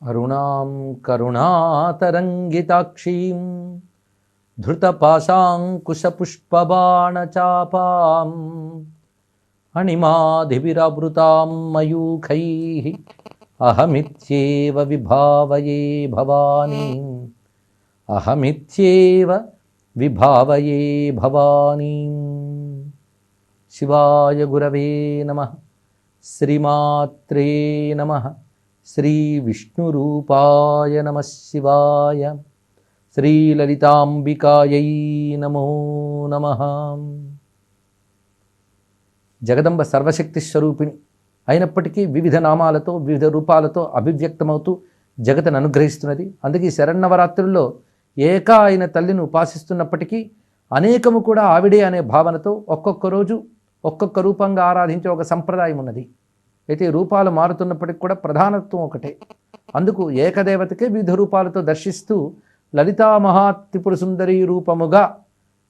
అరుణాం కరుణాతరంగితాక్షీం ధృతపాశాంకుశపుష్పబాణచాపాం అణిమాధివిరావృతాం మయూఖై అహమిత్యేవ విభావయే భవానీ అహమిత్యేవ విభావయే భవానీ శివాయ గురవే నమ శ్రీమాత్రే నమ శ్రీ విష్ణురూపాయ నమ శివాయ శ్రీలలితాంబికాయై నమో నమ. జగదంబ సర్వశక్తి స్వరూపిణి అయినప్పటికీ వివిధ నామాలతో వివిధ రూపాలతో అభివ్యక్తమవుతూ జగతను అనుగ్రహిస్తున్నది. అందుకే ఈ శరన్నవరాత్రుల్లో ఏకా అయిన తల్లిని ఉపాసిస్తున్నప్పటికీ అనేకము కూడా ఆవిడే అనే భావనతో ఒక్కొక్క రోజు ఒక్కొక్క రూపంగా ఆరాధించే ఒక సంప్రదాయం ఉన్నది అయితే రూపాలు మారుతున్నప్పటికీ కూడా ప్రధానత్వం ఒకటే. అందుకు ఏకదేవతకే వివిధ రూపాలతో దర్శిస్తూ లలితా మహాత్రిపుర సుందరి రూపముగా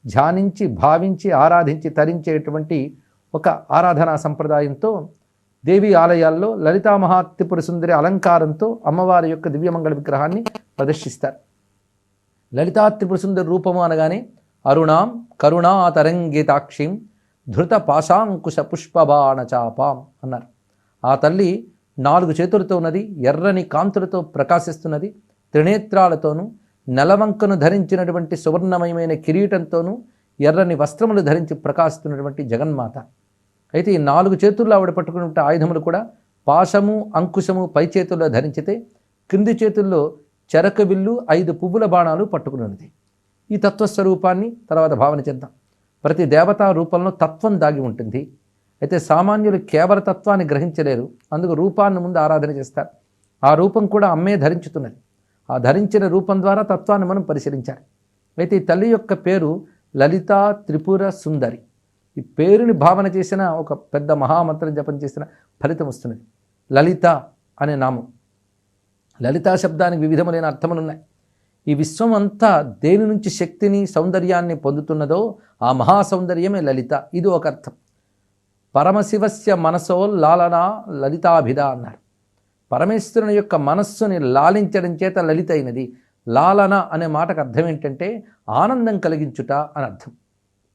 ధ్యానించి భావించి ఆరాధించి తరించేటువంటి ఒక ఆరాధనా సంప్రదాయంతో దేవి ఆలయాల్లో లలితా మహాత్రిపుర సుందరి అలంకారంతో అమ్మవారి యొక్క దివ్యమంగళ విగ్రహాన్ని ప్రదర్శిస్తారు. లలితా త్రిపుర సుందరి రూపము అనగానే అరుణాం కరుణాతరంగితాక్షిం ధృత పాశాంకుశ పుష్పబాణచాపాం అన్నారు. ఆ తల్లి నాలుగు చేతులతో ఉన్నది ఎర్రని కాంతులతో ప్రకాశిస్తున్నది త్రినేత్రాలతోనూ నెలవంకను ధరించినటువంటి సువర్ణమయమైన కిరీటంతోనూ ఎర్రని వస్త్రములు ధరించి ప్రకాశిస్తున్నటువంటి జగన్మాత. అయితే ఈ నాలుగు చేతుల్లో ఆవిడ పట్టుకున్న ఆయుధములు కూడా పాశము అంకుశము పై చేతుల్లో ధరించితే క్రింది చేతుల్లో చెరక విల్లు ఐదు పువ్వుల బాణాలు పట్టుకున్నది. ఈ తత్వస్వరూపాన్ని తర్వాత భావన చేద్దాం. ప్రతి దేవతా రూపంలో తత్వం దాగి ఉంటుంది. అయితే సామాన్యులు కేవల తత్వాన్ని గ్రహించలేరు. అందుకు రూపాన్ని ముందు ఆరాధన చేస్తారు. ఆ రూపం కూడా అమ్మే ధరించుతున్నది. ఆ ధరించిన రూపం ద్వారా తత్వాన్ని మనం పరిశీలించాలి. అయితే ఈ తల్లి యొక్క పేరు లలిత త్రిపుర సుందరి. ఈ పేరుని భావన చేసిన ఒక పెద్ద మహామంత్రం జపం చేసిన ఫలితం వస్తున్నది. లలిత అనే నామం. లలితా శబ్దానికి వివిధములైన అర్థములు ఉన్నాయి ఈ విశ్వం అంతా దేని నుంచి శక్తిని సౌందర్యాన్ని పొందుతున్నదో ఆ మహా సౌందర్యమే లలిత. ఇది ఒక అర్థం. పరమశివస్య మనసో లాలన లలితాభిధ అన్నారు. పరమేశ్వరుని యొక్క మనస్సుని లాలించడం చేత లలితైనది. లాలన అనే మాటకు అర్థం ఏంటంటే ఆనందం కలిగించుట అని అర్థం.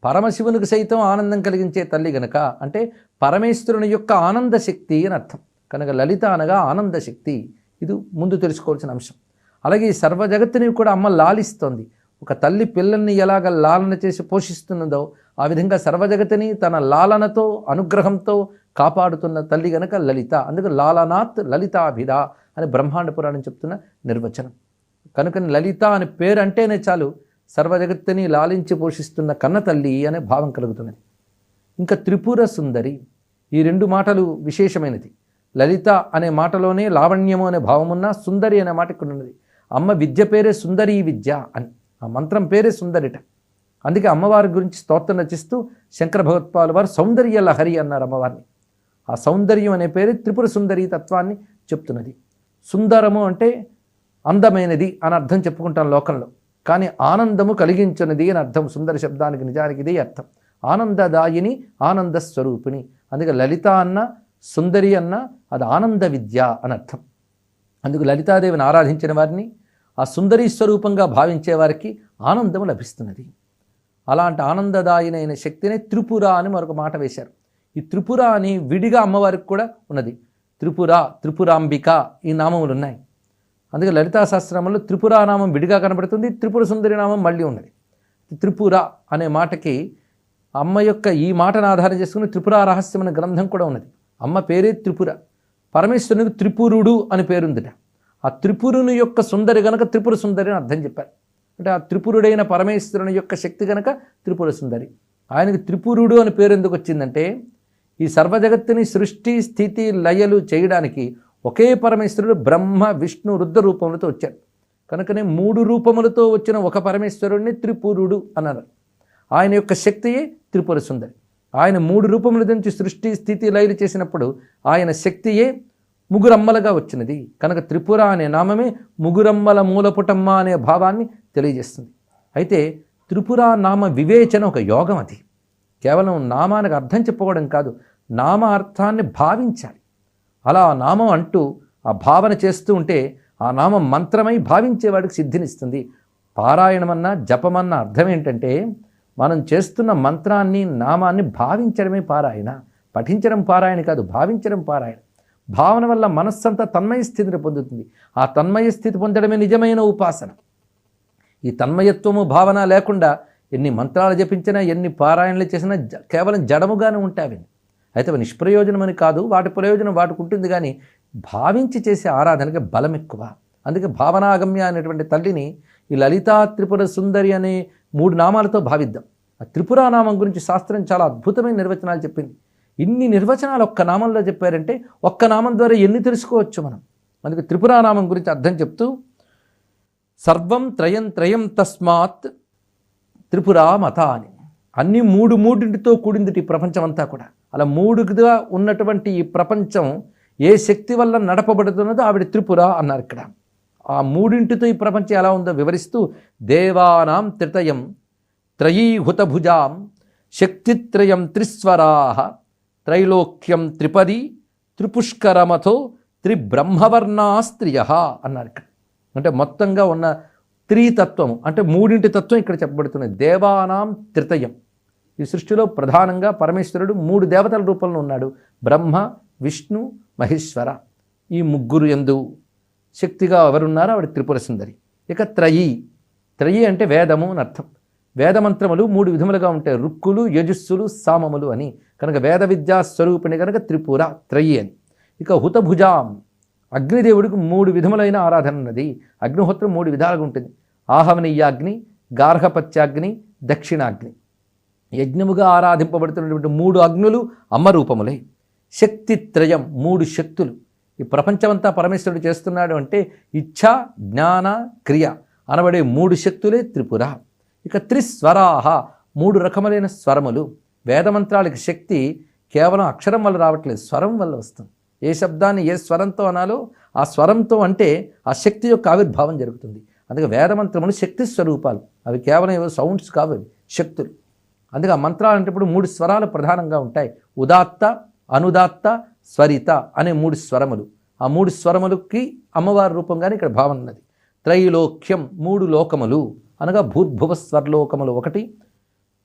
పరమశివునికి సైతం ఆనందం కలిగించే తల్లి గనక అంటే పరమేశ్వరుని యొక్క ఆనంద శక్తి అని అర్థం. కనుక లలిత అనగా ఆనంద శక్తి. ఇది ముందు తెలుసుకోవాల్సిన అంశం. అలాగే ఈ సర్వ జగత్తుని కూడా అమ్మ లాలిస్తోంది. ఒక తల్లి పిల్లల్ని ఎలాగ లాలన చేసి పోషిస్తున్నదో ఆ విధంగా సర్వజగతిని తన లాలనతో అనుగ్రహంతో కాపాడుతున్న తల్లి గనక లలిత. అందుకు లాలనాత్ లలితాభిద అని బ్రహ్మాండ పురాణం చెప్తున్న నిర్వచనం. కనుక లలిత అని పేరు అంటేనే చాలు సర్వజగత్తుని లాలించి పోషిస్తున్న కన్న తల్లి అనే భావం కలుగుతున్నది. ఇంకా త్రిపుర సుందరి ఈ రెండు మాటలు విశేషమైనది. లలిత అనే మాటలోనే లావణ్యము అనే భావమున్న సుందరి అనే మాట ఇక్కడ ఉన్నది అమ్మ విద్య పేరే సుందరీ విద్య అని. ఆ మంత్రం పేరే సుందరిట. అందుకే అమ్మవారి గురించి స్తోత్రం రచిస్తూ శంకర భగవత్పాల్ వారు సౌందర్య లహరి అన్నారు అమ్మవారిని. ఆ సౌందర్యం అనే పేరు త్రిపుర సుందరి తత్వాన్ని చెప్తున్నది. సుందరము అంటే అందమైనది అని అర్థం చెప్పుకుంటాం లోకంలో. కానీ ఆనందము కలిగించున్నది అని అర్థం సుందర శబ్దానికి నిజానికి ఇదే అర్థం. ఆనందదాయిని ఆనంద స్వరూపిణి అందుకే లలిత అన్న సుందరి అన్న అది ఆనంద విద్య అని అర్థం. అందుకు లలితాదేవిని ఆరాధించిన వారిని ఆ సుందరీ స్వరూపంగా భావించే వారికి ఆనందం లభిస్తున్నది. అలాంటి ఆనందదాయినైన శక్తిని త్రిపుర అని మరొక మాట వేశారు. ఈ త్రిపుర అని విడిగా అమ్మవారికి కూడా ఉన్నది. త్రిపుర త్రిపురాంబిక ఈ నామములు ఉన్నాయి అందుకే లలితా శాస్త్రంలో త్రిపుర నామం విడిగా కనబడుతుంది త్రిపుర సుందరి నామం మళ్ళీ ఉన్నది. త్రిపుర అనే మాటకి అమ్మ యొక్క ఈ మాటను ఆధారం చేసుకుని త్రిపుర రహస్యం అనే గ్రంథం కూడా ఉన్నది. అమ్మ పేరే త్రిపుర. పరమేశ్వరునికి త్రిపురుడు అని పేరుందిట. ఆ త్రిపురుని యొక్క సుందరి గనక త్రిపుర సుందరి అని అర్థం చెప్పారు. అంటే ఆ త్రిపురుడైన పరమేశ్వరుని యొక్క శక్తి గనక త్రిపుర సుందరి. ఆయనకి త్రిపురుడు అని పేరు ఎందుకు వచ్చిందంటే ఈ సర్వజగత్తుని సృష్టి స్థితి లయలు చేయడానికి ఒకే పరమేశ్వరుడు బ్రహ్మ విష్ణు రుద్ర రూపములతో వచ్చాడు. కనుకనే మూడు రూపములతో వచ్చిన ఒక పరమేశ్వరుడిని త్రిపురుడు అన్నారు. ఆయన యొక్క శక్తియే త్రిపుర సుందరి. ఆయన మూడు రూపముల నుంచి సృష్టి స్థితి లయలు చేసినప్పుడు ఆయన శక్తియే ముగురమ్మలుగా వచ్చినది. కనుక త్రిపుర అనే నామమే ముగురమ్మల మూలపుటమ్మ అనే భావాన్ని తెలియజేస్తుంది. అయితే త్రిపుర నామ వివేచన ఒక యోగం అది. కేవలం నామానికి అర్థం చెప్పుకోవడం కాదు నామ అర్థాన్ని భావించాలి. అలా ఆ నామం అంటూ ఆ భావన చేస్తూ ఉంటే ఆ నామం మంత్రమై భావించేవాడికి సిద్ధినిస్తుంది. పారాయణమన్నా జపమన్న అర్థం ఏంటంటే మనం చేస్తున్న మంత్రాన్ని నామాన్ని భావించడమే పారాయణ. పఠించడం పారాయణ కాదు భావించడం పారాయణ. భావన వల్ల మనస్సంతా తన్మయ స్థితిని పొందుతుంది. ఆ తన్మయ స్థితి పొందడమే నిజమైన ఉపాసన. ఈ తన్మయత్వము భావన లేకుండా ఎన్ని మంత్రాలు జపించినా ఎన్ని పారాయణలు చేసినా జ- కేవలం జడముగానే ఉంటావి. అయితే అవి నిష్ప్రయోజనమని కాదు వాటి ప్రయోజనం వాటికి ఉంటుంది కానీ భావించి చేసే ఆరాధనకి బలం ఎక్కువ. అందుకే భావనాగమ్య అనేటువంటి తల్లిని ఈ లలితా త్రిపుర సుందరి అనే మూడు నామాలతో భావిద్దాం. ఆ త్రిపురా నామం గురించి శాస్త్రం చాలా అద్భుతమైన నిర్వచనాలు చెప్పింది. ఇన్ని నిర్వచనాలు ఒక్క నామంలో చెప్పారంటే ఒక్క నామం ద్వారా ఎన్ని తెలుసుకోవచ్చు మనం? అందుకే త్రిపురానామం గురించి అర్థం చెప్తూ సర్వం త్రయం త్రయం తస్మాత్ త్రిపురా మత అని అన్ని మూడు మూడింటితో కూడింది ఈ ప్రపంచం అంతా కూడా. అలా మూడుగా ఉన్నటువంటి ఈ ప్రపంచం ఏ శక్తి వల్ల నడపబడుతున్నదో ఆవిడ త్రిపుర అన్నారు ఇక్కడ. ఆ మూడింటితో ఈ ప్రపంచం ఎలా ఉందో వివరిస్తూ దేవానాం త్రితయం త్రయీహుతభుజాం శక్తిత్రయం త్రిస్వరాహ త్రైలోక్యం త్రిపది త్రిపుష్కరమతో త్రిబ్రహ్మవర్ణా స్త్రియ అన్నారు ఇక్కడ. అంటే మొత్తంగా ఉన్న త్రితత్వము అంటే మూడింటి తత్వం ఇక్కడ చెప్పబడుతున్నది. దేవానాం త్రితయం. ఈ సృష్టిలో ప్రధానంగా పరమేశ్వరుడు మూడు దేవతల రూపంలో ఉన్నాడు. బ్రహ్మ విష్ణు మహేశ్వర. ఈ ముగ్గురు ఎందు శక్తిగా ఎవరున్నారో ఆవిడ త్రిపుర సుందరి. ఇక త్రయి. త్రయి అంటే వేదము అని అర్థం. వేదమంత్రములు మూడు విధములుగా ఉంటాయి. రుక్కులు యజుస్సులు సామములు అని. కనుక వేద విద్యా స్వరూపిణి కనుక త్రిపుర త్రయి అని ఇక హుతభుజాం. అగ్నిదేవుడికి మూడు విధములైన ఆరాధన ఉన్నది అగ్నిహోత్రం మూడు విధాలుగా ఉంటుంది. ఆహవనీయాగ్ని గార్హపత్యాగ్ని దక్షిణాగ్ని. యజ్ఞముగా ఆరాధింపబడుతున్నటువంటి మూడు అగ్నులు అమ్మరూపములే శక్తిత్రయం మూడు శక్తులు. ఈ ప్రపంచమంతా పరమేశ్వరుడు చేస్తున్నాడు అంటే ఇచ్ఛ జ్ఞాన క్రియ అనబడే మూడు శక్తులే త్రిపుర. ఇక త్రిస్వరాహ మూడు రకములైన స్వరములు. వేదమంత్రాలకి శక్తి కేవలం అక్షరం వల్ల రావట్లేదు స్వరం వల్ల వస్తుంది. ఏ శబ్దాన్ని ఏ స్వరంతో అనాలో ఆ స్వరంతో అంటే ఆ శక్తి యొక్క ఆవిర్భావం జరుగుతుంది. అందుకే వేదమంత్రములు శక్తి స్వరూపాలు. అవి కేవలం ఏవో సౌండ్స్ కావు అవి శక్తులు. అందుకే ఆ మంత్రాలు అంటే ఇప్పుడు మూడు స్వరాలు ప్రధానంగా ఉంటాయి. ఉదాత్త అనుదాత్త స్వరిత అనే మూడు స్వరములు. ఆ మూడు స్వరములకి అమ్మవారి రూపంగానే ఇక్కడ భావన ఉన్నది. త్రైలోక్యం మూడు లోకములు అనగా భూర్భువ స్వర్లోకములు ఒకటి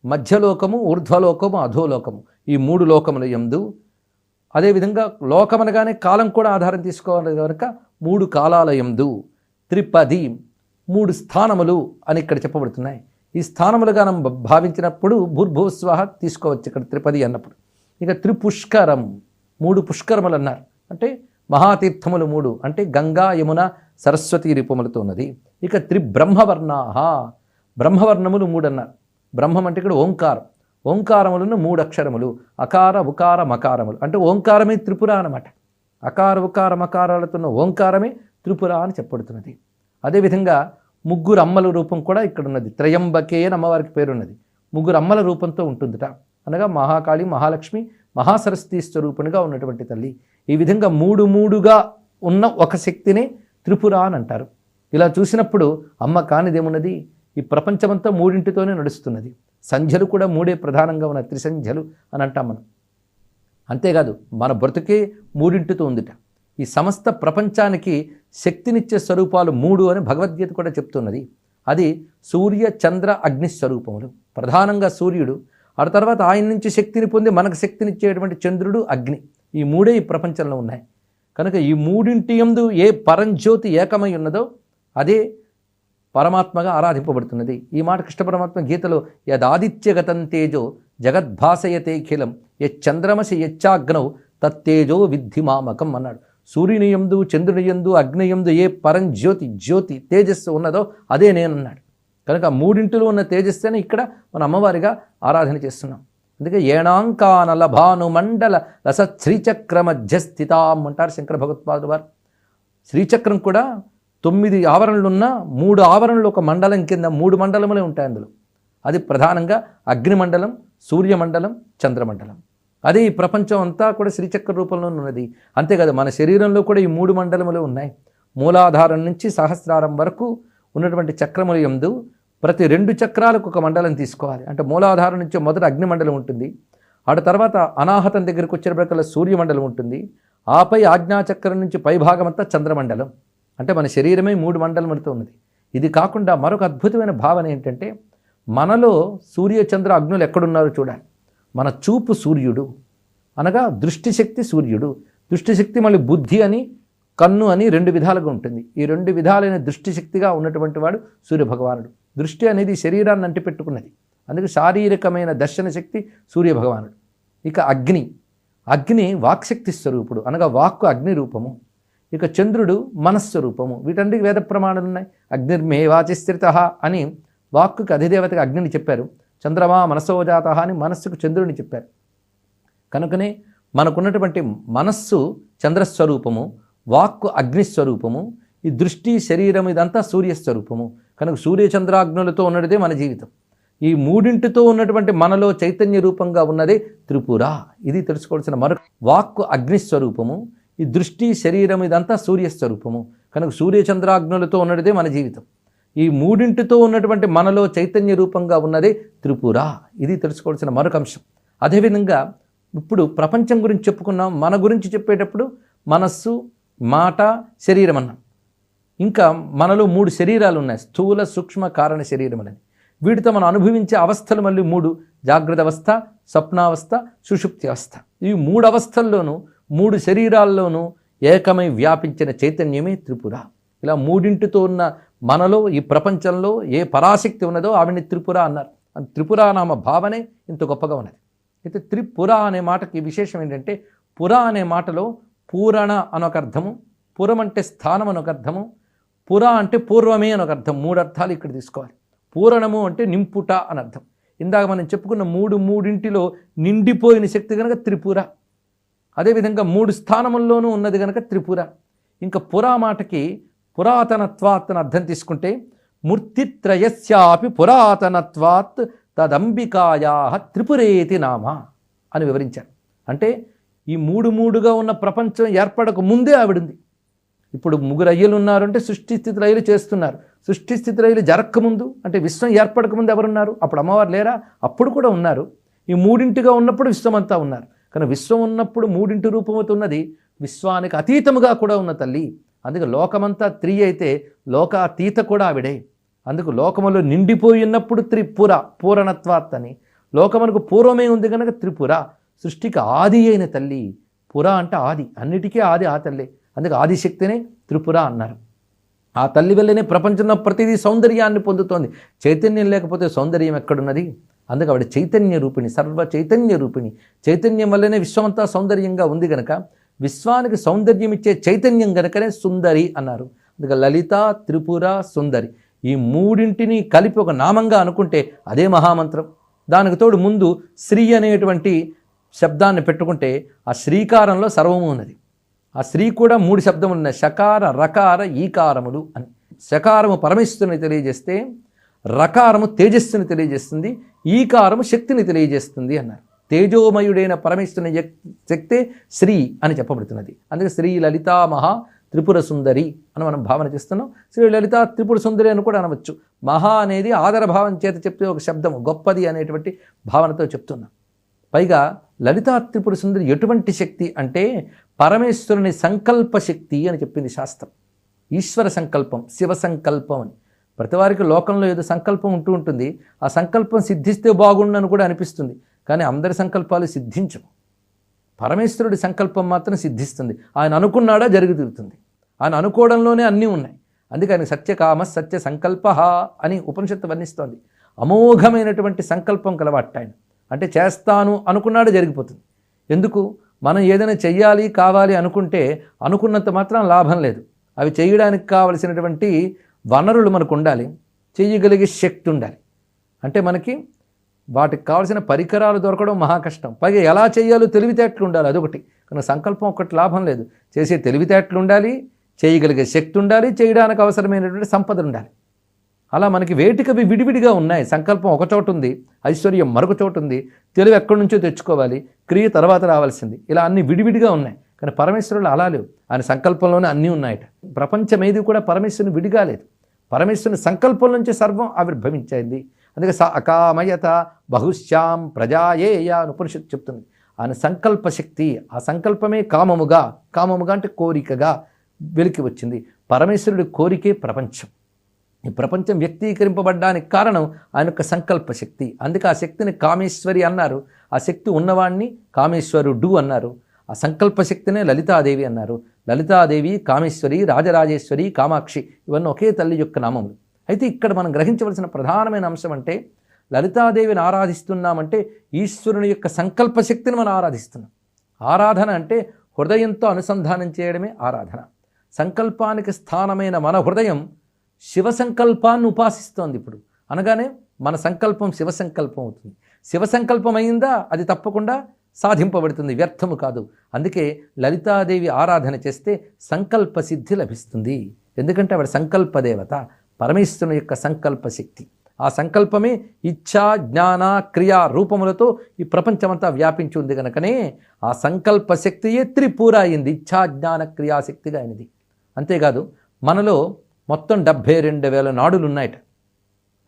మధ్యలోకము ఊర్ధ్వలోకము అధోలోకము. ఈ మూడు లోకముల ఎందు అదేవిధంగా లోకమనగానే కాలం కూడా ఆధారం తీసుకోవాలి కనుక మూడు కాలాల ఎందు త్రిపది మూడు స్థానములు అని ఇక్కడ చెప్పబడుతున్నాయి. ఈ స్థానములుగా మనం భావించినప్పుడు భూర్భువస్వాహ తీసుకోవచ్చు ఇక్కడ త్రిపది అన్నప్పుడు. ఇక త్రిపుష్కరం మూడు పుష్కరములు అన్నారు. అంటే మహాతీర్థములు మూడు. అంటే గంగా యమున సరస్వతి రూపములతో ఉన్నది ఇక త్రిబ్రహ్మవర్ణాహ బ్రహ్మవర్ణములు మూడు అన్నారు. బ్రహ్మం అంటే ఇక్కడ ఓంకారం. ఓంకారములను మూడు అక్షరములు అకార ఉకార మకారములు. అంటే ఓంకారమే త్రిపుర అనమాట అకార ఉకార మకారాలతో ఉన్న ఓంకారమే త్రిపుర అని చెప్పబడుతున్నది. అదేవిధంగా ముగ్గురు అమ్మల రూపం కూడా ఇక్కడ ఉన్నది. త్రయంబకే అని అమ్మవారికి పేరున్నది. ముగ్గురు అమ్మల రూపంతో ఉంటుందిట. అనగా మహాకాళి మహాలక్ష్మి మహాసరస్వతి స్వరూపునిగా ఉన్నటువంటి తల్లి. ఈ విధంగా మూడు మూడుగా ఉన్న ఒక శక్తిని త్రిపుర అని అంటారు. ఇలా చూసినప్పుడు అమ్మ కానిదేమున్నది? ఈ ప్రపంచమంతా మూడింటితోనే నడుస్తున్నది. సంధ్యలు కూడా మూడే ప్రధానంగా ఉన్న త్రిసంధ్యలు అని అంటాం మనం. అంతేకాదు మన బ్రతుకే మూడింటితో ఉందిట. ఈ సమస్త ప్రపంచానికి శక్తినిచ్చే స్వరూపాలు మూడు అని భగవద్గీత కూడా చెప్తున్నది. అది సూర్య చంద్ర అగ్ని స్వరూపములు. ప్రధానంగా సూర్యుడు ఆ తర్వాత ఆయన నుంచి శక్తిని పొంది మనకు శక్తినిచ్చేటువంటి చంద్రుడు అగ్ని. ఈ మూడే ఈ ప్రపంచంలో ఉన్నాయి. కనుక ఈ మూడింటి యందు ఏ పరంజ్యోతి ఏకమై ఉన్నదో అదే పరమాత్మగా ఆరాధింపబడుతున్నది. ఈ మాట కృష్ణ పరమాత్మ గీతలో యదాదిత్యగతం తేజో జగద్భాసయతేఖిలం యచ్చంద్రమసి యచ్చాగ్నౌ తత్తేజో విద్ధి మామకం అన్నాడు. సూర్యుని యందు చంద్రుని యందు అగ్ని యందు ఏ పరంజ్యోతి జ్యోతి తేజస్సు ఉన్నదో అదే నేనన్నాడు. కనుక మూడింటిలో ఉన్న తేజస్సుని ఇక్కడ మన అమ్మవారిగా ఆరాధన చేస్తున్నాం. అందుకే ఏణాంకానల భాను మండల రస శ్రీచక్ర మధ్యస్థితాం అంటారు శంకర భగవత్పాదులు వారు. శ్రీచక్రం కూడా తొమ్మిది ఆవరణలున్న మూడు ఆవరణలు ఒక మండలం కింద మూడు మండలములే ఉంటాయి అందులో. అది ప్రధానంగా అగ్నిమండలం సూర్యమండలం చంద్రమండలం. అదే ఈ ప్రపంచం అంతా కూడా శ్రీచక్ర రూపంలో ఉన్నది. అంతేకాదు మన శరీరంలో కూడా ఈ మూడు మండలములు ఉన్నాయి. మూలాధారం నుంచి సహస్రారం వరకు ఉన్నటువంటి చక్రముల ఎందు ప్రతి రెండు చక్రాలకు ఒక మండలం తీసుకోవాలి. అంటే మూలాధారం నుంచి మొదట అగ్నిమండలం ఉంటుంది. ఆడ తర్వాత అనాహతం దగ్గరికి వచ్చేటప్పటికల్లా సూర్యమండలం ఉంటుంది. ఆపై ఆజ్ఞాచక్రం నుంచి పైభాగం అంతా చంద్రమండలం. అంటే మన శరీరమే మూడు మండలములతో ఉన్నది. ఇది కాకుండా మరొక అద్భుతమైన భావన ఏంటంటే మనలో సూర్య చంద్ర అగ్నులు ఎక్కడున్నారో చూడాలి. మన చూపు సూర్యుడు అనగా దృష్టిశక్తి సూర్యుడు. దృష్టిశక్తి మళ్ళీ బుద్ధి అని కన్ను అని రెండు విధాలుగా ఉంటుంది. ఈ రెండు విధాలైన దృష్టిశక్తిగా ఉన్నటువంటి వాడు సూర్య భగవానుడు దృష్టి అనేది శరీరాన్ని అంటిపెట్టుకున్నది. అందుకే శారీరకమైన దర్శన శక్తి సూర్య భగవానుడు ఇక అగ్ని. అగ్ని వాక్శక్తి స్వరూపుడు అనగా వాక్కు అగ్ని రూపము. ఇక చంద్రుడు మనస్స్వరూపము వీటన్నిటికి వేద ప్రమాణాలు ఉన్నాయి. అగ్నిర్మేవాచిస్థిరిత అని వాక్కుకి అధిదేవతకి అగ్నిని చెప్పారు. చంద్రమా మనసోజాత అని మనస్సుకు చంద్రుడిని చెప్పారు. కనుకనే మనకున్నటువంటి మనస్సు చంద్రస్వరూపము వాక్కు అగ్నిస్వరూపము ఈ దృష్టి శరీరం ఇదంతా సూర్యస్వరూపము. కనుక సూర్యచంద్రాగ్నులతో ఉన్నదే మన జీవితం. ఈ మూడింటితో ఉన్నటువంటి మనలో చైతన్య రూపంగా ఉన్నది త్రిపుర. ఇది తెలుసుకోవాల్సిన మరొక వాక్కు అగ్నిస్వరూపము. ఈ దృష్టి శరీరం ఇదంతా సూర్యస్వరూపము. కనుక సూర్యచంద్రాగ్నులతో ఉన్నదే మన జీవితం. ఈ మూడింటితో ఉన్నటువంటి మనలో చైతన్య రూపంగా ఉన్నదే త్రిపుర. ఇది తెలుసుకోవాల్సిన మరొక అంశం. అదేవిధంగా ఇప్పుడు ప్రపంచం గురించి చెప్పుకున్నాం. మన గురించి చెప్పేటప్పుడు మనస్సు మాట శరీరం అన్నాం. ఇంకా మనలో మూడు శరీరాలు ఉన్నాయి. స్థూల సూక్ష్మ కారణ శరీరం అనేది. వీటితో మనం అనుభవించే అవస్థలు మళ్ళీ మూడు. జాగ్రత్త అవస్థ స్వప్నావస్థ సుషుప్తి అవస్థ. ఈ మూడు అవస్థల్లోనూ మూడు శరీరాల్లోనూ ఏకమై వ్యాపించిన చైతన్యమే త్రిపుర. ఇలా మూడింటితో ఉన్న మనలో ఈ ప్రపంచంలో ఏ పరాశక్తి ఉన్నదో ఆవిడ్ని త్రిపుర అన్నారు. త్రిపుర నామ భావనే ఇంత గొప్పగా ఉన్నది. అయితే త్రిపుర అనే మాటకి విశేషం ఏంటంటే పుర అనే మాటలో పూరణ అనొక అర్థము పురం అంటే స్థానం అనొక అర్థము పుర అంటే పూర్వమే అనొక అర్థం మూడు అర్థాలు ఇక్కడ తీసుకోవాలి. పూరణము అంటే నింపుట అని అర్థం ఇందాక మనం చెప్పుకున్న మూడు మూడింటిలో నిండిపోయిన శక్తి కనుక త్రిపుర. అదేవిధంగా మూడు స్థానముల్లోనూ ఉన్నది కనుక త్రిపుర. ఇంకా పురా మాటకి పురాతనత్వాత్ అని అర్థం తీసుకుంటే మూర్తిత్రయస్యాపి పురాతనత్వాత్ తదంబికాయా త్రిపురేతి నామ అని వివరించారు. అంటే ఈ మూడు మూడుగా ఉన్న ప్రపంచం ఏర్పడక ముందే ఆవిడుంది. ఇప్పుడు ముగ్గురు అయ్యలు ఉన్నారంటే సృష్టి స్థితి రైలు చేస్తున్నారు. సృష్టి స్థితి రైలు జరక్కముందు అంటే విశ్వం ఏర్పడకముందు ఎవరున్నారు? అప్పుడు అమ్మవారు లేరా? అప్పుడు కూడా ఉన్నారు. ఈ మూడింటిగా ఉన్నప్పుడు విశ్వం అంతా ఉన్నారు. కానీ విశ్వం ఉన్నప్పుడు మూడింటి రూపమవుతున్నది ఉన్నది. విశ్వానికి అతీతముగా కూడా ఉన్న తల్లి. అందుకే లోకమంతా త్రి అయితే లోకాతీత కూడా ఆవిడే. అందుకు లోకములో నిండిపోయి ఉన్నప్పుడు త్రిపుర పూరణత్వాత్తని. లోకమునకు పూర్వమే ఉంది కనుక త్రిపుర. సృష్టికి ఆది అయిన తల్లి. పుర అంటే ఆది. అన్నిటికీ ఆది ఆ తల్లి. అందుకే ఆదిశక్తినే త్రిపుర అన్నారు. ఆ తల్లి వల్లనే ప్రపంచంలో ప్రతిదీ సౌందర్యాన్ని పొందుతోంది. చైతన్యం లేకపోతే సౌందర్యం ఎక్కడున్నది? అందుకే ఆవిడ చైతన్య రూపిణి సర్వ చైతన్య రూపిణి. చైతన్యం వల్లనే విశ్వమంతా సౌందర్యంగా ఉంది గనక విశ్వానికి సౌందర్యం ఇచ్చే చైతన్యం గనకనే సుందరి అన్నారు. అందుకే లలిత త్రిపుర సుందరి ఈ మూడింటిని కలిపి ఒక నామంగా అనుకుంటే అదే మహామంత్రం. దానికి తోడు ముందు శ్రీ అనేటువంటి శబ్దాన్ని పెట్టుకుంటే ఆ శ్రీకారంలో సర్వము ఉన్నది. ఆ శ్రీ కూడా మూడు శబ్దములు ఉన్నాయి. శకార రకార ఈకారములు అని. శకారము పరమేశ్వరుని తెలియజేస్తే రకారము తేజస్సుని తెలియజేస్తుంది ఈకారము శక్తిని తెలియజేస్తుంది అన్నారు. తేజోమయుడైన పరమేశ్వరుని శక్తే శ్రీ అని చెప్పబడుతున్నది. అందుకే శ్రీ లలితా మహా త్రిపుర సుందరి అని మనం భావన చేస్తున్నాం. శ్రీ లలిత త్రిపుర సుందరి అని కూడా అనవచ్చు. మహా అనేది ఆదరభావం చేత చెప్తే ఒక శబ్దం గొప్పది అనేటువంటి భావనతో చెప్తున్నాం. పైగా లలితా త్రిపుర సుందరి ఎటువంటి శక్తి అంటే పరమేశ్వరుని సంకల్ప శక్తి అని చెప్పింది శాస్త్రం. ఈశ్వర సంకల్పం శివ సంకల్పం అని. ప్రతివారికి లోకంలో ఏదో సంకల్పం ఉంటూ ఉంటుంది. ఆ సంకల్పం సిద్ధిస్తే బాగుండని కూడా అనిపిస్తుంది. కానీ అందరి సంకల్పాలు సిద్ధించవు. పరమేశ్వరుడి సంకల్పం మాత్రం సిద్ధిస్తుంది. ఆయన అనుకున్నాడా జరిగి తీరుతుంది. ఆయన అనుకోవడంలోనే అన్నీ ఉన్నాయి. అందుకే ఆయన సత్యకామ సత్య సంకల్ప అని ఉపనిషత్తు వర్ణిస్తోంది. అమోఘమైనటువంటి సంకల్పం కలవాట ఆయన. అంటే చేస్తాను అనుకున్నాడు జరిగిపోతుంది. ఎందుకు? మనం ఏదైనా చెయ్యాలి కావాలి అనుకుంటే అనుకున్నంత మాత్రం లాభం లేదు. అవి చేయడానికి కావలసినటువంటి వనరులు మనకు ఉండాలి చేయగలిగే శక్తి ఉండాలి. అంటే మనకి వాటికి కావాల్సిన పరికరాలు దొరకడం మహా కష్టం. పైగా ఎలా చేయాలో తెలివితేటలు ఉండాలి అదొకటి. కానీ సంకల్పం ఒకటి లాభం లేదు. చేసే తెలివితేటలు ఉండాలి చేయగలిగే శక్తి ఉండాలి చేయడానికి అవసరమైనటువంటి సంపద ఉండాలి. అలా మనకి వేటికవి విడివిడిగా ఉన్నాయి సంకల్పం ఒక చోటు ఉంది ఐశ్వర్యం మరొక చోటు ఉంది తెలివి ఎక్కడి నుంచో తెచ్చుకోవాలి క్రియ తర్వాత రావాల్సింది. ఇలా అన్ని విడివిడిగా ఉన్నాయి. కానీ పరమేశ్వరులు అలా లేవు. ఆయన సంకల్పంలోనే అన్నీ ఉన్నాయట. ప్రపంచం ఏది కూడా పరమేశ్వరుని విడిగా లేదు. పరమేశ్వరుని సంకల్పం నుంచి సర్వం ఆవిర్భవించింది. అందుకే స అకామయత బహుశ్యాం ప్రజాయేయ అని ఉపనిషత్తు చెప్తుంది. ఆయన సంకల్ప శక్తి ఆ సంకల్పమే కామముగా కామముగా అంటే కోరికగా వెలికి వచ్చింది. పరమేశ్వరుడి కోరికే ప్రపంచం. ఈ ప్రపంచం వ్యక్తీకరింపబడ్డానికి కారణం ఆయన యొక్క సంకల్ప శక్తి. అందుకే ఆ శక్తిని కామేశ్వరి అన్నారు. ఆ శక్తి ఉన్నవాణ్ణి కామేశ్వరుడు అన్నారు. ఆ సంకల్ప శక్తినే లలితాదేవి అన్నారు. లలితాదేవి కామేశ్వరి రాజరాజేశ్వరి కామాక్షి ఇవన్నీ ఒకే తల్లి యొక్క నామములు. అయితే ఇక్కడ మనం గ్రహించవలసిన ప్రధానమైన అంశం అంటే లలితాదేవిని ఆరాధిస్తున్నామంటే ఈశ్వరుని యొక్క సంకల్ప శక్తిని మనం ఆరాధిస్తున్నాం. ఆరాధన అంటే హృదయంతో అనుసంధానం చేయడమే ఆరాధన. సంకల్పానికి స్థానమైన మన హృదయం శివ సంకల్పాన్ని ఉపాసిస్తోంది ఇప్పుడు. అనగానే మన సంకల్పం శివ సంకల్పం అవుతుంది. శివ సంకల్పం అయిందా? అది తప్పకుండా సాధింపబడుతుంది వ్యర్థము కాదు. అందుకే లలితాదేవి ఆరాధన చేస్తే సంకల్ప సిద్ధి లభిస్తుంది. ఎందుకంటే ఆవిడ సంకల్ప దేవత పరమేశ్వరుని యొక్క సంకల్ప శక్తి ఆ సంకల్పమే ఇచ్ఛా జ్ఞాన క్రియా రూపములతో ఈ ప్రపంచమంతా వ్యాపించి ఉంది కనుకనే ఆ సంకల్ప శక్తియే త్రిపూర అయింది. ఇచ్ఛా జ్ఞాన క్రియాశక్తిగా అయినది. అంతేకాదు మనలో మొత్తం డెబ్భై రెండు వేల నాడులు ఉన్నాయట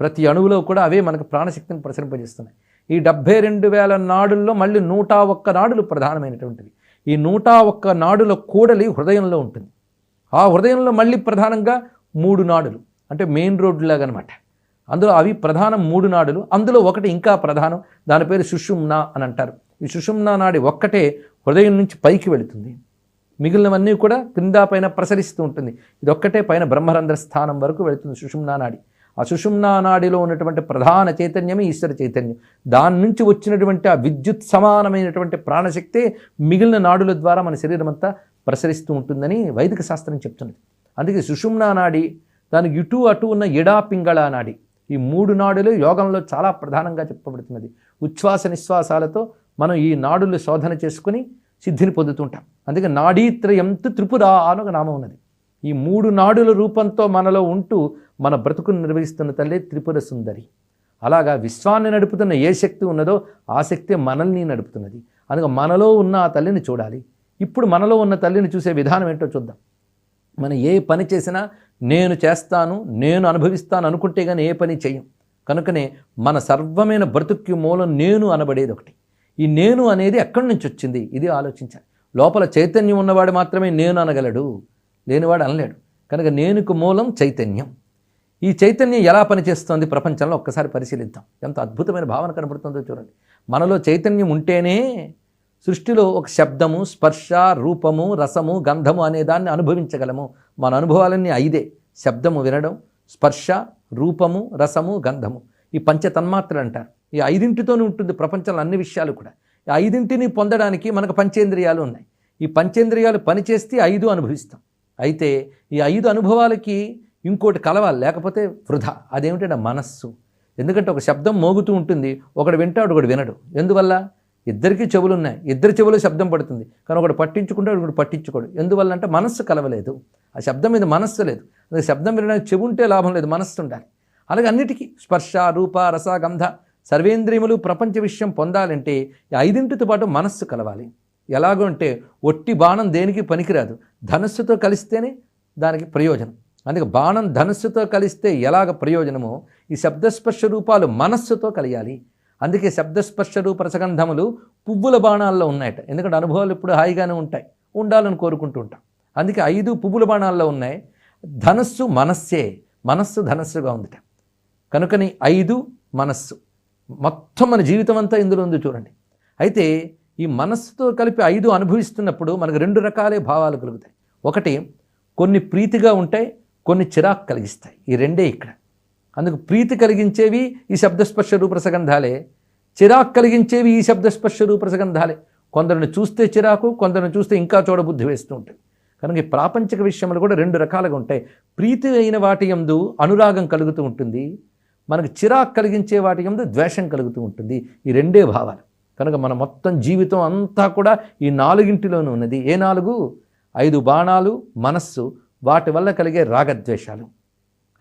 ప్రతి అణువులో కూడా అవే మనకు ప్రాణశక్తిని ప్రసరింపజేస్తున్నాయి. ఈ డెబ్భై రెండు వేల నాడుల్లో మళ్ళీ నూట ఒక్క నాడులు ప్రధానమైనటువంటివి. ఈ నూట ఒక్క నాడుల కూడలి హృదయంలో ఉంటుంది. ఆ హృదయంలో మళ్ళీ ప్రధానంగా మూడు నాడులు. అంటే మెయిన్ రోడ్లాగా అనమాట అందులో అవి ప్రధానం మూడు నాడులు. అందులో ఒకటి ఇంకా ప్రధానం. దాని పేరు సుషుమ్నా అని అంటారు. ఈ సుషుమ్నా నాడి ఒక్కటే హృదయం నుంచి పైకి వెళుతుంది. మిగిలినవన్నీ కూడా క్రింద పైన ప్రసరిస్తూ ఉంటుంది. ఇది ఒక్కటే పైన బ్రహ్మరంధ్ర స్థానం వరకు వెళుతుంది సుషుమ్నా నాడి. ఆ సుషుమ్నా నాడిలో ఉన్నటువంటి ప్రధాన చైతన్యమే ఈశ్వర చైతన్యం. దాని నుంచి వచ్చినటువంటి ఆ విద్యుత్ సమానమైనటువంటి ప్రాణశక్తే మిగిలిన నాడుల ద్వారా మన శరీరం అంతా ప్రసరిస్తూ ఉంటుందని వైదిక శాస్త్రం చెప్తున్నది. అందుకే సుషుమ్నా నాడి దానికి ఇటు అటు ఉన్న ఎడా పింగళ నాడి ఈ మూడు నాడులు యోగంలో చాలా ప్రధానంగా చెప్పబడుతున్నది. ఉచ్ఛ్వాస నిశ్వాసాలతో మనం ఈ నాడులు శోధన చేసుకుని సిద్ధిని పొందుతుంటాం అందుకే నాడీత్రయంతు త్రిపుర అని ఒక నామం ఉన్నది. ఈ మూడు నాడుల రూపంతో మనలో ఉంటూ మన బ్రతుకును నిర్వహిస్తున్న తల్లి త్రిపుర సుందరి. అలాగా విశ్వాన్ని నడుపుతున్న ఏ శక్తి ఉన్నదో ఆ శక్తి మనల్ని నడుపుతున్నది. అందుకే మనలో ఉన్న ఆ తల్లిని చూడాలి. ఇప్పుడు మనలో ఉన్న తల్లిని చూసే విధానం ఏంటో చూద్దాం. మనం ఏ పని చేసినా నేను చేస్తాను నేను అనుభవిస్తాను అనుకుంటే కానీ ఏ పని చేయం కనుకనే మన సర్వమైన బ్రతుక్కి మూలం నేను అనబడేది ఒకటి. ఈ నేను అనేది ఎక్కడి నుంచి వచ్చింది? ఇది ఆలోచించాలి. లోపల చైతన్యం ఉన్నవాడు మాత్రమే నేను అనగలడు. లేనివాడు అనలేడు. కనుక నేనుకు మూలం చైతన్యం. ఈ చైతన్యం ఎలా పనిచేస్తోంది ప్రపంచంలో ఒక్కసారి పరిశీలిద్దాం. ఎంత అద్భుతమైన భావన కనబడుతుందో చూడండి. మనలో చైతన్యం ఉంటేనే సృష్టిలో ఒక శబ్దము స్పర్శ రూపము రసము గంధము అనే దాన్ని అనుభవించగలము. మన అనుభవాలన్నీ ఐదే. శబ్దము వినడం స్పర్శ రూపము రసము గంధము. ఈ పంచ తన్మాత్రలు అంటారు. ఈ ఐదింటితోనే ఉంటుంది ప్రపంచంలో అన్ని విషయాలు కూడా. ఈ ఐదింటిని పొందడానికి మనకు పంచేంద్రియాలు ఉన్నాయి. ఈ పంచేంద్రియాలు పనిచేస్తే ఐదు అనుభవిస్తాం. అయితే ఈ ఐదు అనుభవాలకి ఇంకోటి కలవాలి లేకపోతే వృధా. అదేమిటంటే మనస్సు. ఎందుకంటే ఒక శబ్దం మోగుతూ ఉంటుంది ఒకడు వింటాడు ఒకడు వినడు. ఎందువల్ల? ఇద్దరికీ చెవులు ఉన్నాయి ఇద్దరి చెవులు శబ్దం పడుతుంది కానీ ఒకడు పట్టించుకుంటాడు ఒకడు పట్టించుకోడు. ఎందువల్ల అంటే మనస్సు కలవలేదు. ఆ శబ్దం మీద మనస్సు లేదు. అందుకే శబ్దం వినడానికి చెవు ఉంటే లాభం లేదు మనస్సు ఉండాలి. అలాగే అన్నిటికీ స్పర్శ రూప రస గంధ సర్వేంద్రియములు ప్రపంచ విషయం పొందాలంటే ఈ ఐదింటితో పాటు మనస్సు కలవాలి. ఎలాగంటే ఒట్టి బాణం దేనికి పనికిరాదు? ధనస్సుతో కలిస్తేనే దానికి ప్రయోజనం. అందుకే బాణం ధనస్సుతో కలిస్తే ఎలాగ ప్రయోజనమో ఈ శబ్దస్పర్శ రూపాలు మనస్సుతో కలియాలి. అందుకే శబ్దస్పర్శ రూప రసగంధములు పువ్వుల బాణాల్లో ఉన్నాయట. ఎందుకంటే అనుభవాలు ఇప్పుడు హాయిగానే ఉంటాయి. ఉండాలని కోరుకుంటూ ఉంటాం. అందుకే ఐదు పువ్వుల బాణాల్లో ఉన్నాయి. ధనస్సు మనస్సే. మనస్సు ధనస్సుగా ఉందిట. కనుకని ఐదు మనస్సు. మొత్తం మన జీవితం అంతా ఇందులో ఉంది చూడండి. అయితే ఈ మనస్సుతో కలిపి ఐదు అనుభవిస్తున్నప్పుడు మనకు రెండు రకాలే భావాలు కలుగుతాయి. ఒకటి కొన్ని ప్రీతిగా ఉంటాయి కొన్ని చిరాకు కలిగిస్తాయి. ఈ రెండే ఇక్కడ. అందుకు ప్రీతి కలిగించేవి ఈ శబ్దస్పర్శ రూపరసగంధాలే చిరాకు కలిగించేవి ఈ శబ్దస్పర్శ రూపరసగంధాలే కొందరిని చూస్తే చిరాకు కొందరిని చూస్తే ఇంకా చూడబుద్ధి వేస్తూ ఉంటుంది కనుక ఈ ప్రాపంచిక విషయములు కూడా రెండు రకాలుగా ఉంటాయి. ప్రీతి అయిన వాటి ఎందు అనురాగం కలుగుతూ ఉంటుంది. మనకు చిరాకు కలిగించే వాటి ఎందు ద్వేషం కలుగుతూ ఉంటుంది. ఈ రెండే భావాలు. కనుక మన మొత్తం జీవితం అంతా కూడా ఈ నాలుగింటిలోనూ ఉన్నది. ఏ నాలుగు? ఐదు బాణాలు మనస్సు వాటి వల్ల కలిగే రాగద్వేషాలు.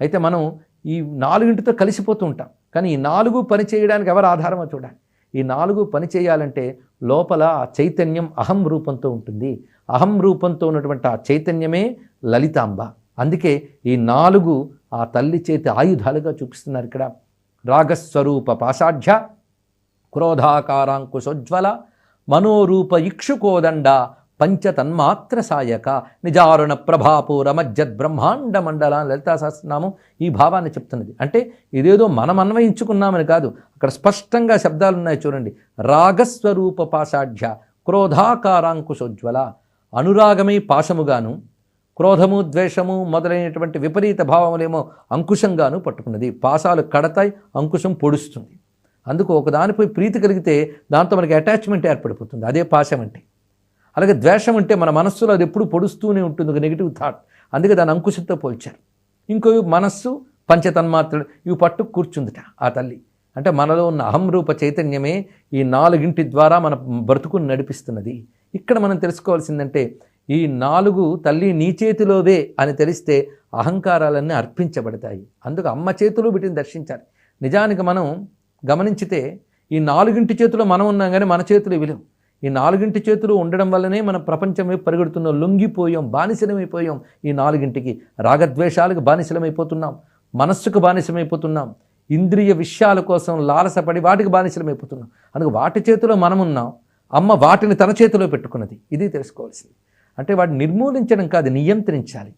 అయితే మనం ఈ నాలుగింటితో కలిసిపోతూ ఉంటాం. కానీ ఈ నాలుగు పని చేయడానికి ఎవరు ఆధారమో చూడాలి. ఈ నాలుగు పని చేయాలంటే లోపల ఆ చైతన్యం అహం రూపంతో ఉంటుంది. అహం రూపంతో ఉన్నటువంటి ఆ చైతన్యమే లలితాంబ. అందుకే ఈ నాలుగు ఆ తల్లి చేతి ఆయుధాలుగా చూపిస్తున్నారు ఇక్కడ. రాగస్వరూప పాషాఢ్య క్రోధాకారాంకుశోజ్వల మనోరూప ఇక్షుకోదండ పంచతన్మాత్ర సాయక నిజారుణ ప్రభాపూర మజ్జద్ బ్రహ్మాండ మండల లలితా సహస్రనామం ఈ భావాన్ని చెప్తున్నది. అంటే ఇదేదో మనం అన్వయించుకున్నామని కాదు అక్కడ స్పష్టంగా శబ్దాలు ఉన్నాయి చూడండి. రాగస్వరూప పాషాఢ్య క్రోధాకారాంకుశోజ్వల అనురాగమై పాశముగాను క్రోధము ద్వేషము మొదలైనటువంటి విపరీత భావములేమో అంకుశంగాను పట్టుకున్నది. పాశాలు కడతాయి అంకుశం పొడుస్తుంది. అందుకు ఒకదానిపై ప్రీతి కలిగితే దాంతో మనకి అటాచ్మెంట్ ఏర్పడిపోతుంది. అదే పాశం అంటే. అలాగే ద్వేషం అంటే మన మనస్సులో అది ఎప్పుడు పొడుస్తూనే ఉంటుంది ఒక నెగిటివ్ థాట్ అందుకే దాని అంకుశంతో పోల్చారు. ఇంకో మనస్సు పంచతన్మాత్రలు ఇవి పట్టు కూర్చుందిట ఆ తల్లి. అంటే మనలో ఉన్న అహం రూప చైతన్యమే ఈ నాలుగింటి ద్వారా మన బ్రతుకుని నడిపిస్తున్నది. ఇక్కడ మనం తెలుసుకోవాల్సిందంటే ఈ నాలుగు తల్లి నీ చేతిలోవే అని తెలిస్తే అహంకారాలన్నీ అర్పించబడతాయి. అందుకు అమ్మ చేతిలో వీటిని దర్శించాలి. నిజానికి మనం గమనించితే ఈ నాలుగింటి చేతిలో మనం ఉన్నాం కానీ మన చేతులు విలువ ఈ నాలుగింటి చేతులు ఉండడం వల్లనే మన ప్రపంచం వైపు పరిగెడుతున్నాం లొంగిపోయాం బానిసలమైపోయాం ఈ నాలుగింటికి. రాగద్వేషాలకు బానిసలమైపోతున్నాం మనస్సుకు బానిసమైపోతున్నాం ఇంద్రియ విషయాల కోసం లాలసపడి వాటికి బానిసలమైపోతున్నాం. అందుకు వాటి చేతిలో మనం ఉన్నాం అమ్మ వాటిని తన చేతిలో పెట్టుకున్నది. ఇది తెలుసుకోవాల్సింది. అంటే వాటిని నిర్మూలించడం కాదు నియంత్రించాలి.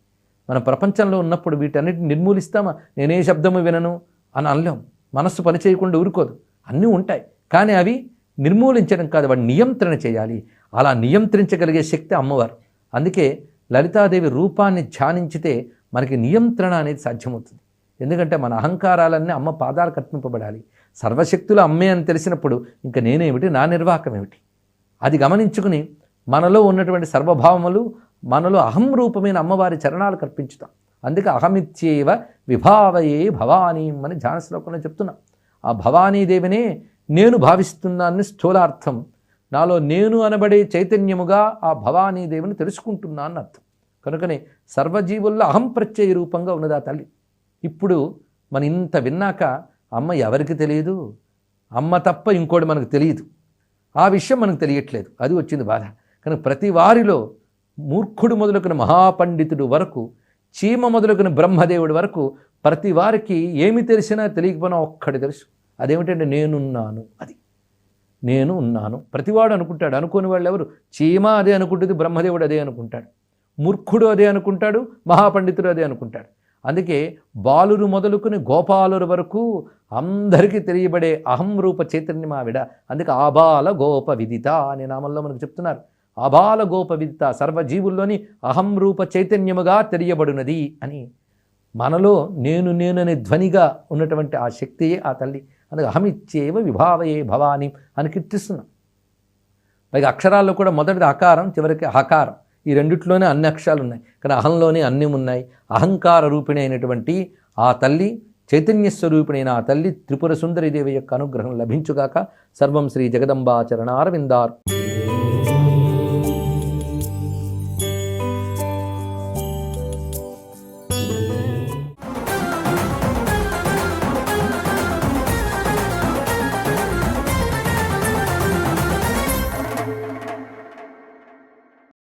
మన ప్రపంచంలో ఉన్నప్పుడు వీటన్నిటిని నిర్మూలిస్తామా? నేనే శబ్దము వినను అని అనలేం. మనస్సు పనిచేయకుండా ఊరుకోదు. అన్నీ ఉంటాయి. కానీ అవి నిర్మూలించడం కాదు వాడిని నియంత్రణ చేయాలి. అలా నియంత్రించగలిగే శక్తి అమ్మవారు. అందుకే లలితాదేవి రూపాన్ని ధ్యానించితే మనకి నియంత్రణ అనేది సాధ్యమవుతుంది. ఎందుకంటే మన అహంకారాలన్నీ అమ్మ పాదాలు కట్టింపబడాలి. సర్వశక్తులు అమ్మే అని తెలిసినప్పుడు ఇంకా నేనేమిటి? నా నిర్వాహకం ఏమిటి అది గమనించుకుని మనలో ఉన్నటువంటి సర్వభావములు మనలో అహం రూపమైన అమ్మవారి చరణాలు కల్పించుతాం. అందుకే అహమిత్యేవ విభావయే భవానీ అని ధ్యాన శ్లోకంలో చెప్తున్నా. ఆ భవానీదేవినే నేను భావిస్తున్నానని స్థూలార్థం. నాలో నేను అనబడే చైతన్యముగా ఆ భవానీదేవిని తెలుసుకుంటున్నా అని అర్థం. కనుకనే సర్వజీవుల్లో అహం ప్రత్యయ రూపంగా ఉన్నదా తల్లి. ఇప్పుడు మన ఇంత విన్నాక అమ్మ ఎవరికి తెలియదు? అమ్మ తప్ప ఇంకోటి మనకు తెలియదు. ఆ విషయం మనకు తెలియట్లేదు. అది వచ్చింది బాధ. కనుక ప్రతి వారిలో మూర్ఖుడు మొదలుకున్న మహాపండితుడు వరకు చీమ మొదలుకున్న బ్రహ్మదేవుడి వరకు ప్రతి వారికి ఏమి తెలిసినా తెలియకపోయినా ఒక్కటి తెలుసు. అదేమిటంటే నేనున్నాను. అది. నేను ఉన్నాను. ప్రతివాడు అనుకుంటాడు. అనుకోని వాళ్ళు ఎవరు? చీమ అదే అనుకుంటుంది బ్రహ్మదేవుడు అదే అనుకుంటాడు. మూర్ఖుడు అదే అనుకుంటాడు మహాపండితుడు అదే అనుకుంటాడు. అందుకే బాలురు మొదలుకుని గోపాలురు వరకు అందరికీ తెలియబడే అహం రూప చైతన్యం ఆవిడ అందుకే ఆబాల గోప విదిత అనే నామంలో మనకు చెప్తున్నారు. అబాల గోప సర్వజీవుల్లోని అహం రూప చైతన్యముగా తెలియబడినది అని. మనలో నేను నేననే ధ్వనిగా ఉన్నటువంటి ఆ శక్తియే ఆ తల్లి. అందుకే అహమిచ్చేవ విభావయే భవాని అని కీర్తిస్తున్నాం. పైగా అక్షరాల్లో కూడా మొదటిది అకారం చివరికి హకారం ఈ రెండిట్లోనే అన్ని అక్షరాలు ఉన్నాయి కానీ అహంలోనే అన్నీ ఉన్నాయి. అహంకార రూపిణి అయినటువంటి ఆ తల్లి చైతన్య స్వరూపిణైన ఆ తల్లి త్రిపుర సుందరిదేవి యొక్క అనుగ్రహం లభించుగాక. సర్వం శ్రీ జగదంబాచరణారవిందార్